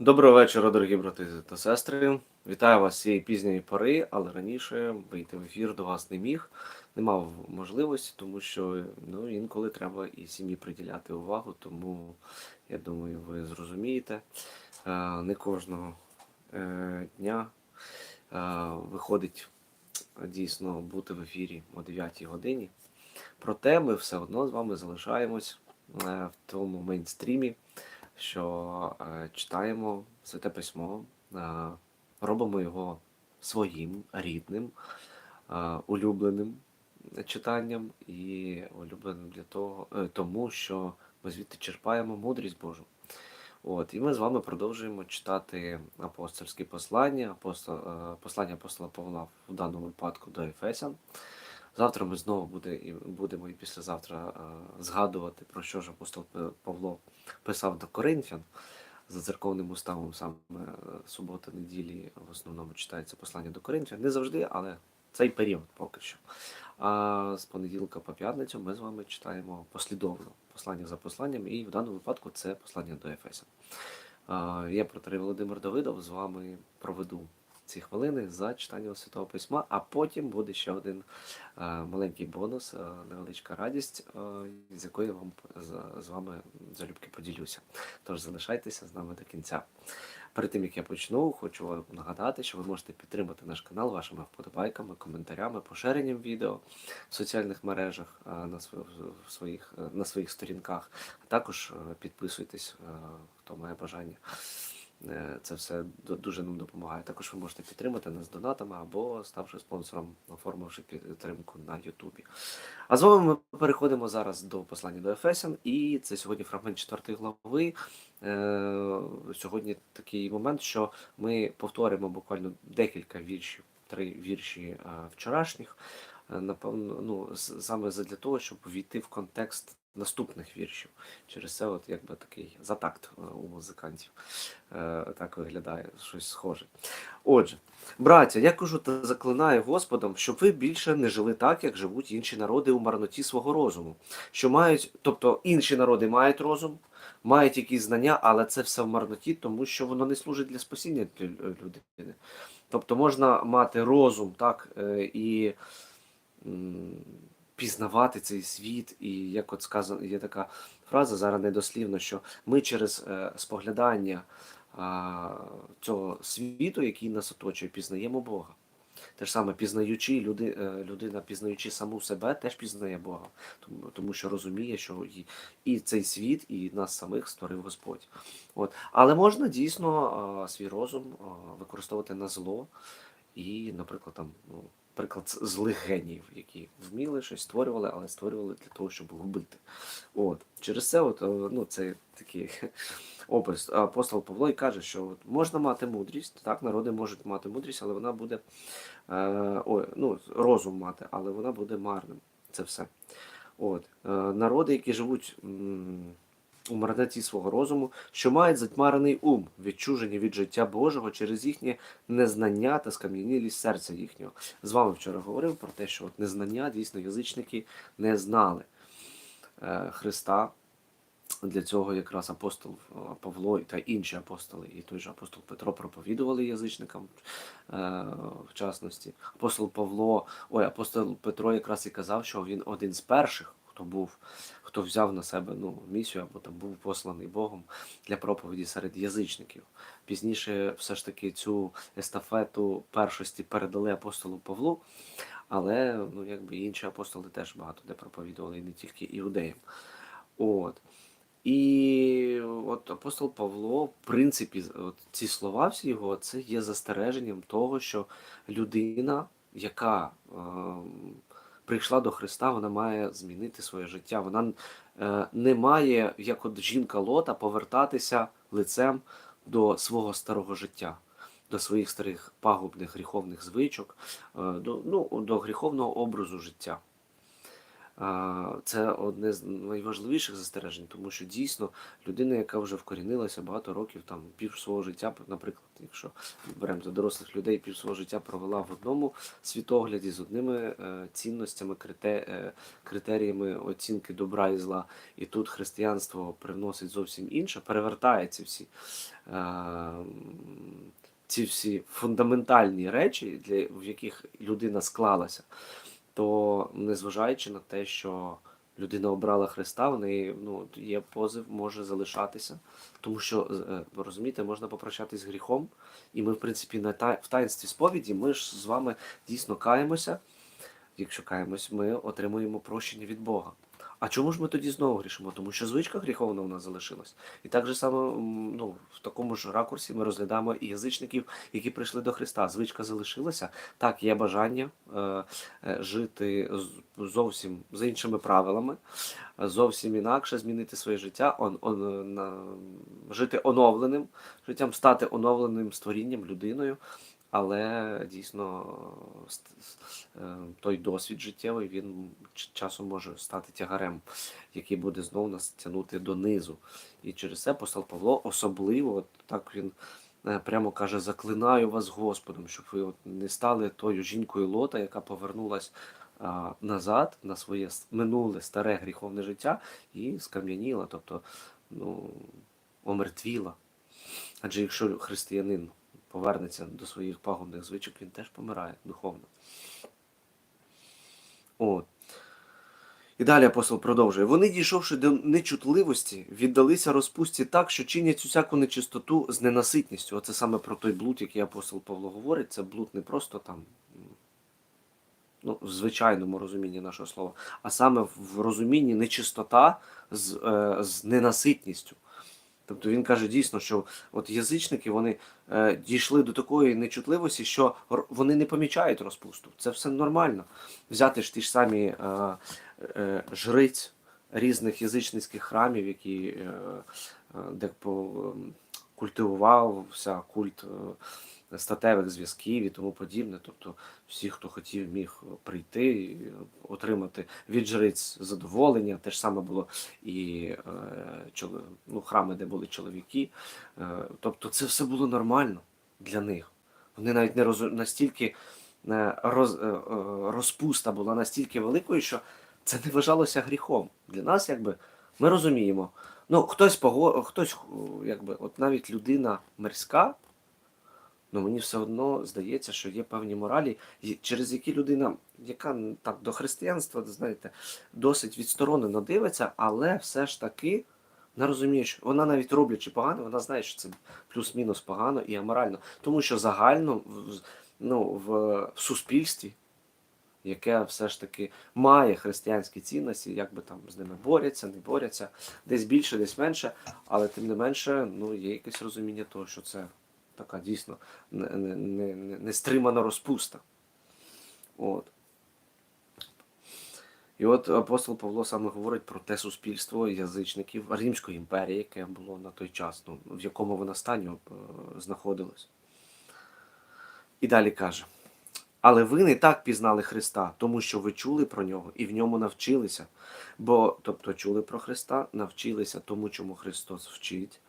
Доброго вечора, дорогі брати та сестри. Вітаю вас з цієї пізньої пори, але раніше вийти в ефір до вас не міг, не мав можливості, тому що ну, інколи треба і сім'ї приділяти увагу, тому я думаю, ви зрозумієте. Е, Не кожного е, дня е, виходить дійсно бути в ефірі о 9 годині. Проте ми все одно з вами залишаємось в тому мейнстрімі, що е, читаємо Святе Письмо, е, робимо його своїм, рідним, е, улюбленим читанням і улюбленим для того, тому що ми звідти черпаємо мудрість Божу. От, і ми з вами продовжуємо читати апостольські послання, апостол, послання апостола Павла в даному випадку до Ефесян. Завтра ми знову буде, і будемо і післязавтра е, згадувати, про що ж апостол Павло писав до Коринфян. За церковним уставом саме е, субота, неділі в основному читається послання до Коринфян. Не завжди, але цей період поки що. А з понеділка по п'ятницю ми з вами читаємо послідовно послання за посланням, і в даному випадку це послання до Ефеса. А, Я протерей Володимир Давидов з вами проведу ці хвилини за читанням Святого Письма, а потім буде ще один е, маленький бонус, е, невеличка радість, е, з якою вам з- вами залюбки поділюся. Тож залишайтеся з нами до кінця. Перед тим як я почну, хочу вам нагадати, що ви можете підтримати наш канал вашими вподобайками, коментарями, поширенням відео в соціальних мережах на своїх на своїх сторінках. А також підписуйтесь, хто має бажання. Е, Це все дуже нам допомагає. Також ви можете підтримати нас донатами або ставши спонсором, оформивши підтримку на Ютубі. А з вами ми переходимо зараз до послання до Ефесян, і це сьогодні фрагмент 4 глави. Е, Сьогодні такий момент, що ми повторимо буквально декілька віршів, три вірші е, вчорашніх. Напевно, ну саме для того, щоб війти в контекст наступних віршів. Через це, от якби такий затакт е, у музикантів. Е, Так виглядає щось схоже. Отже, браття, я кажу та заклинаю Господом, щоб ви більше не жили так, як живуть інші народи у марноті свого розуму. Що мають, тобто інші народи мають розум, мають якісь знання, але це все в марноті, тому що воно не служить для спасіння людини. Тобто можна мати розум, так, е, і пізнавати цей світ, і як от сказано, є така фраза зараз недослівно, що ми через е, споглядання цього світу, який нас оточує, пізнаємо Бога. Те ж саме пізнаючи, люди, е, людина, пізнаючи саму себе, теж пізнає Бога, тому, тому що розуміє, що і, і цей світ, і нас самих створив Господь. От. Але можна дійсно а, свій розум а, використовувати на зло, і, наприклад, там, ну, приклад злих геніїв, які вміли щось створювали, але створювали для того, щоб губити. От. Через це, от, е, ну, це такий опис. Апостол Павло і каже, що от можна мати мудрість, так, народи можуть мати мудрість, але вона буде е, ой, ну, розум мати, але вона буде марним. Це все. От. Е, народи, які живуть м, у марноті свого розуму, що мають затьмарений ум, відчужені від життя Божого через їхнє незнання та скам'янілість серця їхнього. З вами вчора говорив про те, що от незнання дійсно язичники не знали е, Христа. Для цього якраз апостол е, Павло та інші апостоли, і той же апостол Петро проповідували язичникам, е, в частності. Апостол Павло, ой, апостол Петро якраз і казав, що він один з перших, хто був, хто взяв на себе ну, місію або там був посланий Богом для проповіді серед язичників. Пізніше все ж таки цю естафету першості передали апостолу Павлу, але ну, якби інші апостоли теж багато де проповідували, і не тільки іудеям. От. І от апостол Павло, в принципі, от ці слова всі його, це є застереженням того, що людина, яка е, прийшла до Христа, вона має змінити своє життя. Вона е, не має, як от жінка Лота, повертатися лицем до свого старого життя, до своїх старих пагубних гріховних звичок, е, до, ну, до гріховного образу життя. Це одне з найважливіших застережень, тому що дійсно людина, яка вже вкорінилася багато років, там пів свого життя, наприклад, якщо беремо за дорослих людей, пів свого життя провела в одному світогляді з одними е, цінностями, е, критеріями оцінки добра і зла, і тут християнство привносить зовсім інше, перевертає ці всі. е, Ці всі фундаментальні речі, для, в яких людина склалася, то незважаючи на те, що людина обрала Христа, в неї ну, є позив, може залишатися. Тому що, е, розумієте, можна попрощатись з гріхом, і ми, в принципі, на та, в таїнстві сповіді ми ж з вами дійсно каємося. Якщо каємось, ми отримуємо прощення від Бога. А чому ж ми тоді знову грішимо? Тому що звичка гріховна у нас залишилась. І так же само ну, в такому ж ракурсі ми розглядаємо і язичників, які прийшли до Христа. Звичка залишилася. Так, є бажання е, е, жити з- зовсім за іншими правилами, е, зовсім інакше змінити своє життя, он, он, на, жити оновленим життям, стати оновленим створінням, людиною. Але дійсно е, той досвід життєвий він часом може стати тягарем, який буде знову нас тягнути донизу. І через це апостол Павло особливо от так він е, прямо каже: заклинаю вас Господом, щоб ви от не стали тою жінкою Лота, яка повернулась а, назад на своє минуле старе гріховне життя і скам'яніла, тобто ну, омертвіла. Адже якщо християнин повернеться до своїх пагубних звичок, він теж помирає духовно. От. І далі апостол продовжує. Вони, дійшовши до нечутливості, віддалися розпусті так, що чинять усяку нечистоту з ненаситністю. Оце саме про той блуд, який апостол Павло говорить. Це блуд не просто там, ну, в звичайному розумінні нашого слова, а саме в розумінні нечистота з, е, з ненаситністю. Тобто він каже дійсно, що от язичники вони е, дійшли до такої нечутливості, що вони не помічають розпусту. Це все нормально. Взяти ж ті ж самі е, е, жриць різних язичницьких храмів, які е, е, де по, культивувався культ е, статевих зв'язків і тому подібне. Тобто всі, хто хотів, міг прийти отримати від жриць задоволення. Те ж саме було і е, ну, храми, де були чоловіки. Е, тобто це все було нормально для них. Вони навіть не роз... настільки е, роз... е, е, розпуста була настільки великою, що це не вважалося гріхом. Для нас, якби, ми розуміємо. Ну, хтось пого... хтось, якби, от навіть людина мирська, ну мені все одно здається, що є певні моралі, через які людина, яка так до християнства, знаєте, досить відсторонено дивиться, але все ж таки вона розуміє, що вона навіть роблячи погано, вона знає, що це плюс-мінус погано і аморально. Тому що загально в, ну, в, в суспільстві, яке все ж таки має християнські цінності, як би там з ними борються, не борються, десь більше, десь менше, але тим не менше, ну, є якесь розуміння того, що це така дійсно не- не- не- не- нестримана розпуста. От. І от апостол Павло саме говорить про те суспільство язичників Римської імперії, яке було на той час, ну, в якому вона стані е, знаходилось. І далі каже: Але ви не так пізнали Христа, тому що ви чули про нього і в ньому навчилися. Бо, тобто, чули про Христа, навчилися тому, чому Христос вчить.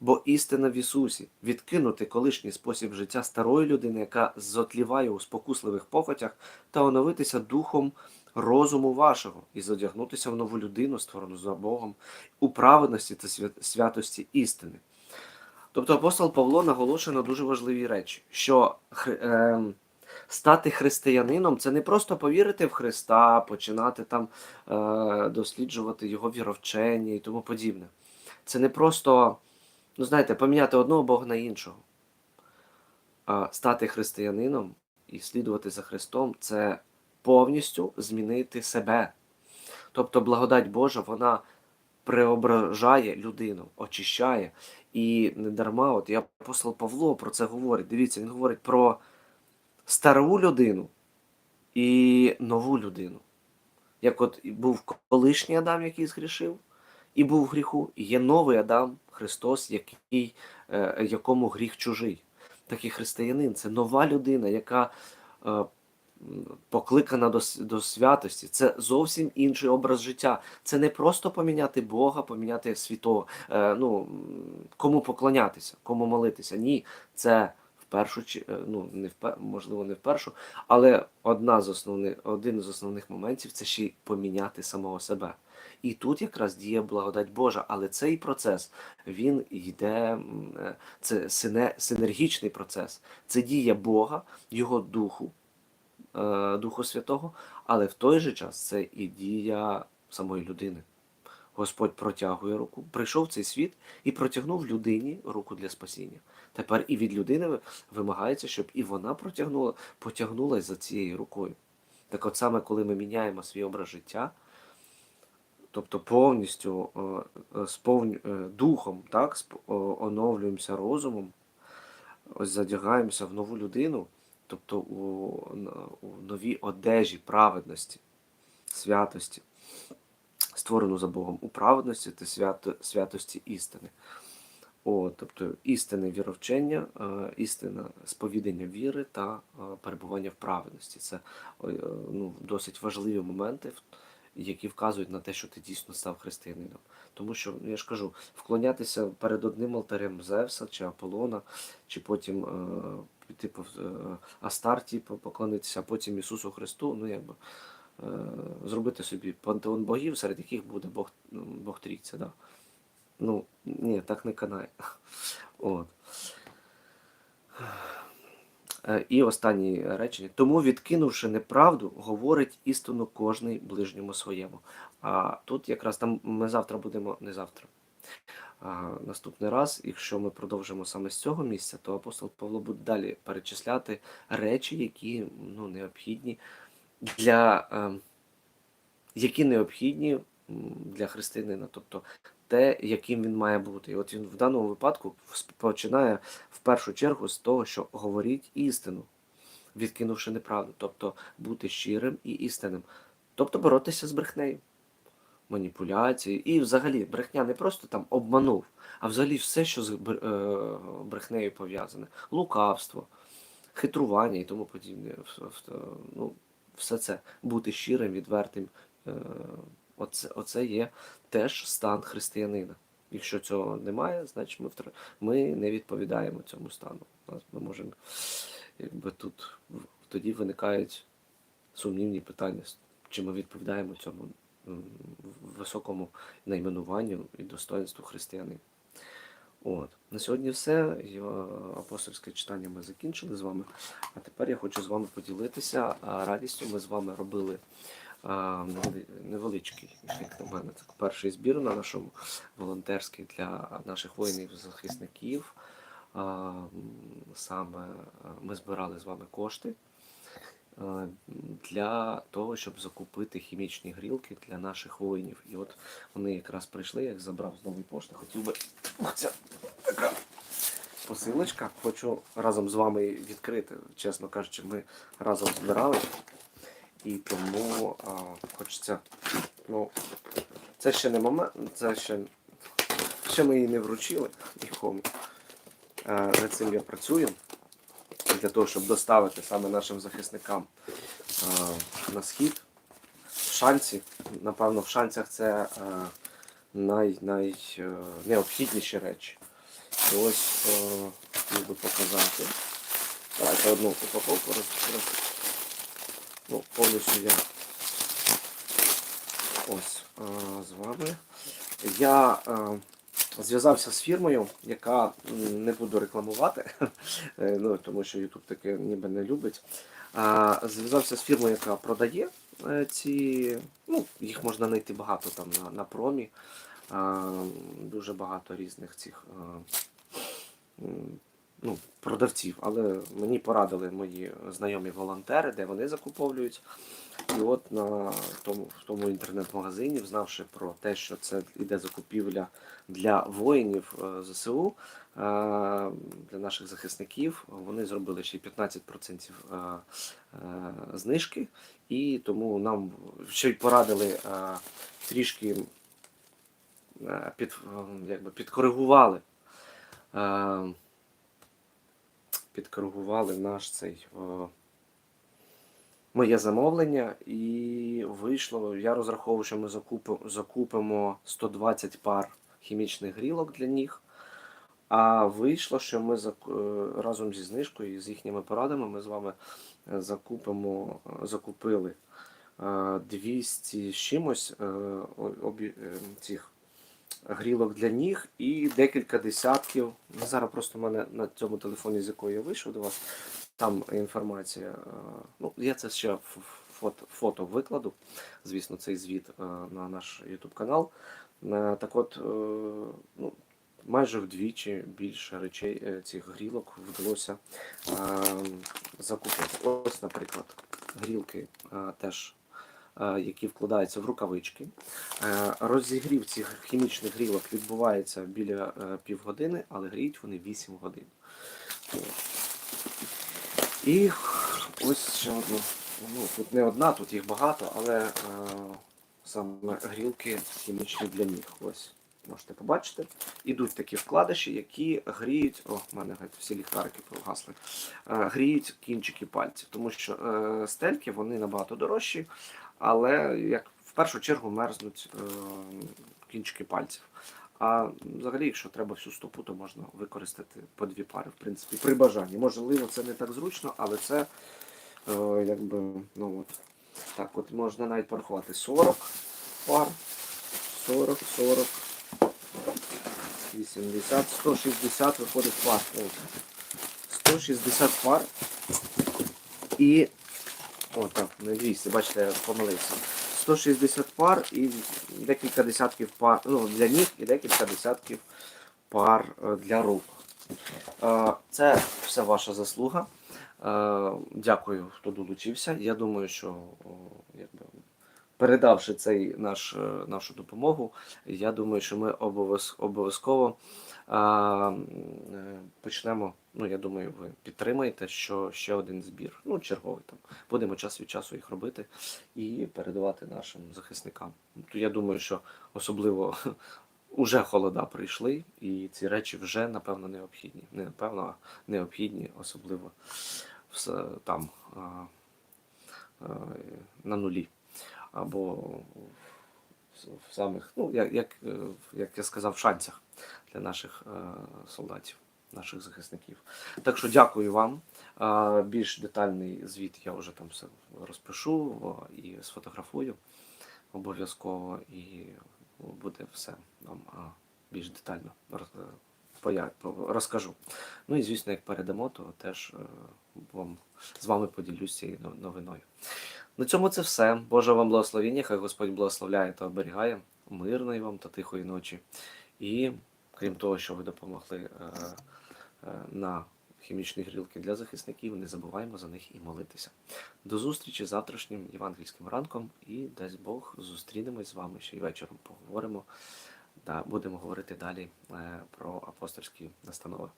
Бо істина в Ісусі відкинути колишній спосіб життя старої людини, яка зотліває у спокусливих похотях, та оновитися духом розуму вашого і задягнутися в нову людину, створену за Богом, у праведності та святості істини. Тобто апостол Павло наголошує на дуже важливі речі, що ем, стати християнином це не просто повірити в Христа, починати там е, досліджувати його віровчення і тому подібне. Це не просто, ну знаєте, поміняти одного Бога на іншого. А стати християнином і слідувати за Христом це повністю змінити себе. Тобто благодать Божа, вона преображає людину, очищає. І не дарма, от і апостол Павло про це говорить. Дивіться, він говорить про стару людину і нову людину. Як от був колишній Адам, який згрішив, і був в гріху, і є новий Адам, Христос, який, е, якому гріх чужий. Так і християнин це нова людина, яка е, покликана до, святості. Це зовсім інший образ життя. Це не просто поміняти Бога, поміняти світого, е, ну, кому поклонятися, кому молитися. Ні, це першу е, ну, не в можливо, не в першу, але одна з основних, один з основних моментів це ще й поміняти самого себе. І тут якраз діє благодать Божа, але цей процес він йде, е, це сине, синергічний процес. Це дія Бога, Його Духу, е, Духу Святого, але в той же час це і дія самої людини. Господь протягує руку, прийшов в цей світ і протягнув людині руку для спасіння. Тепер і від людини вимагається, щоб і вона протягнула, потягнулася за цією рукою. Так от саме, коли ми міняємо свій образ життя, тобто повністю е, е, сповню, е, духом, так, оновлюємося розумом, ось задягаємося в нову людину, тобто у, у новій одежі праведності, святості, створену за Богом у праведності та свято, святості істини. О, тобто істинне віровчення, е, істинне сповідання віри та е, перебування в праведності. Це е, ну, досить важливі моменти, які вказують на те, що ти дійсно став християнином. Тому що, ну, я ж кажу, вклонятися перед одним алтарем Зевса чи Аполлона, чи потім піти е, Астарті поклонитися, а потім Ісусу Христу, ну якби зробити собі пантеон богів, серед яких буде Бог, ну, Бог Трійця. Да? Ну, ні, так не канає. От. Е, І останнє речення. Тому, відкинувши неправду, говорить істину кожний ближньому своєму. А тут якраз там ми завтра будемо, не завтра. А наступний раз, якщо ми продовжимо саме з цього місця, то апостол Павло буде далі перечисляти речі, які ну, необхідні для е, які необхідні для християнина, тобто те, яким він має бути. І от він в даному випадку починає в першу чергу з того, що говорить істину, відкинувши неправду, тобто бути щирим і істинним, тобто боротися з брехнею, маніпуляції. І взагалі брехня не просто там обманув, а взагалі все, що з е, брехнею пов'язане: лукавство, хитрування і тому подібне. Ну, все це бути щирим, відвертим. е, Оце, оце є теж стан християнина. Якщо цього немає, значить ми, втр... ми не відповідаємо цьому стану. Ми можемо, якби тут тоді виникають сумнівні питання, чи ми відповідаємо цьому високому найменуванню і достоинству християнина. От. На сьогодні все. Апостольське читання ми закінчили з вами. А тепер я хочу з вами поділитися радістю. Ми з вами робили невеличкий, як на мене, так, перший збір на нашому волонтерський для наших воїнів-захисників. Саме ми збирали з вами кошти для того, щоб закупити хімічні грілки для наших воїнів. І от вони якраз прийшли, я їх забрав з нової пошти. Хотів би така посилочка. Хочу разом з вами відкрити. Чесно кажучи, ми разом збирали. І тому а, хочеться. Ну, це ще не момент, це ще, ще ми її не вручили нікому. А, над цим я працюю для того, щоб доставити саме нашим захисникам а, на схід. В шанці, напевно, в шанцях це а, най, най, е, речі. Ось е, хотів би показати. Давайте одну упаковку роз, ну, повністю я ось е, з вами. Я е, зв'язався з фірмою, яка не буду рекламувати, ну, тому що YouTube таке ніби не любить. А, зв'язався з фірмою, яка продає ці. Ну, їх можна знайти багато там на, на промі. А, дуже багато різних цих. Ну, продавців, але мені порадили мої знайомі волонтери, де вони закуповують. І от на тому, в тому інтернет-магазині, знавши про те, що це йде закупівля для воїнів е, ЗСУ, е, для наших захисників, вони зробили ще 15% е, знижки, і тому нам ще й порадили трішки під, якби підкоригували. Е, Підкоригували наш цей. е, моє замовлення, і вийшло. Я розраховував, що ми закупимо, закупимо 120 пар хімічних грілок для них. А вийшло, що ми е, разом зі знижкою і з їхніми порадами ми з вами закупимо, закупили е, 200 з чимось цих грілок для ніг і декілька десятків. Ну, Зараз просто в мене на цьому телефоні, з якого я вийшов до вас, там інформація. е, Ну, я це ще фото, фото викладу, звісно, цей звіт е, на наш YouTube канал. Е, Так от, ну, майже вдвічі більше речей цих грілок вдалося закупити. Ось, наприклад, грілки теж, які вкладаються в рукавички. Е, Розігрів цих хімічних грілок відбувається біля е, півгодини, але гріють вони 8 годин. І ось ще одна. Ну, тут не одна, тут їх багато, але е, саме грілки хімічні для них. Ось. Можете побачити. Ідуть такі вкладиші, які гріють. О, в мене геть всі ліхтарики погасли. Е, гріють кінчики пальців. Тому що е, стельки вони набагато дорожчі, але як в першу чергу мерзнуть е, кінчики пальців. А взагалі, якщо треба всю стопу, то можна використати по дві пари, в принципі, при бажанні. Можливо, це не так зручно, але це е, якби, ну от. Так, от можна навіть порахувати 40 пар, 40, 40, 80, 160 виходить пар. 160 пар. І. О, так, не 200, бачите, я помилився. 160 пар і декілька десятків пар ну, для ніг і декілька десятків пар е, для рук. Е, Це все ваша заслуга. Е, Дякую, хто долучився. Я думаю, що якби, передавши цей наш, е, нашу допомогу, я думаю, що ми обов'язково е, почнемо. Ну, я думаю, ви підтримаєте, що ще один збір, ну, черговий там. Будемо час від часу їх робити і передавати нашим захисникам. То я думаю, що особливо уже холода прийшли, і ці речі вже напевно необхідні. Не напевно, а необхідні, особливо там на нулі. Або в, самих, ну, як, як, е, як я сказав, шансах для наших е, солдатів, наших захисників. Так що дякую вам. Більш детальний звіт я вже там все розпишу і сфотографую обов'язково, і буде все вам більш детально по- розкажу. Ну і звісно, як передамо, то теж е, вам з вами поділюсь цією новиною. На цьому це все. Боже вам благословіння, хай Господь благословляє та оберігає, мирної вам та тихої ночі. І крім того, що ви допомогли е, е, на хімічні грілки для захисників, не забуваємо за них і молитися. До зустрічі завтрашнім євангельським ранком і дасть Бог зустрінемось з вами ще й вечором. Поговоримо. Да, будемо говорити далі е, про апостольські настанови.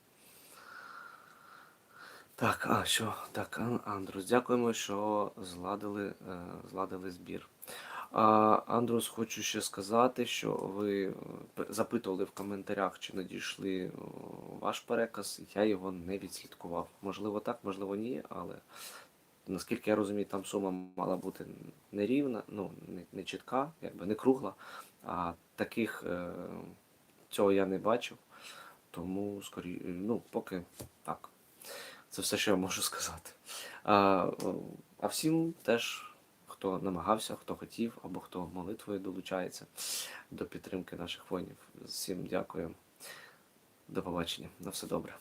Так, а що? Так, Андрус, дякуємо, що зладили, е, зладили збір. Андрус, хочу ще сказати, що ви е, запитували в коментарях, чи надійшли ваш переказ. Я його не відслідкував. Можливо, так, можливо, ні, але наскільки я розумію, там сума мала бути нерівна, ну, не, чітка, якби не кругла. А таких е, цього я не бачив. Тому скорі, ну, поки так. Це все, що я можу сказати. А, а всім теж, хто намагався, хто хотів, або хто молитвою долучається до підтримки наших воїнів. Всім дякую. До побачення. На все добре.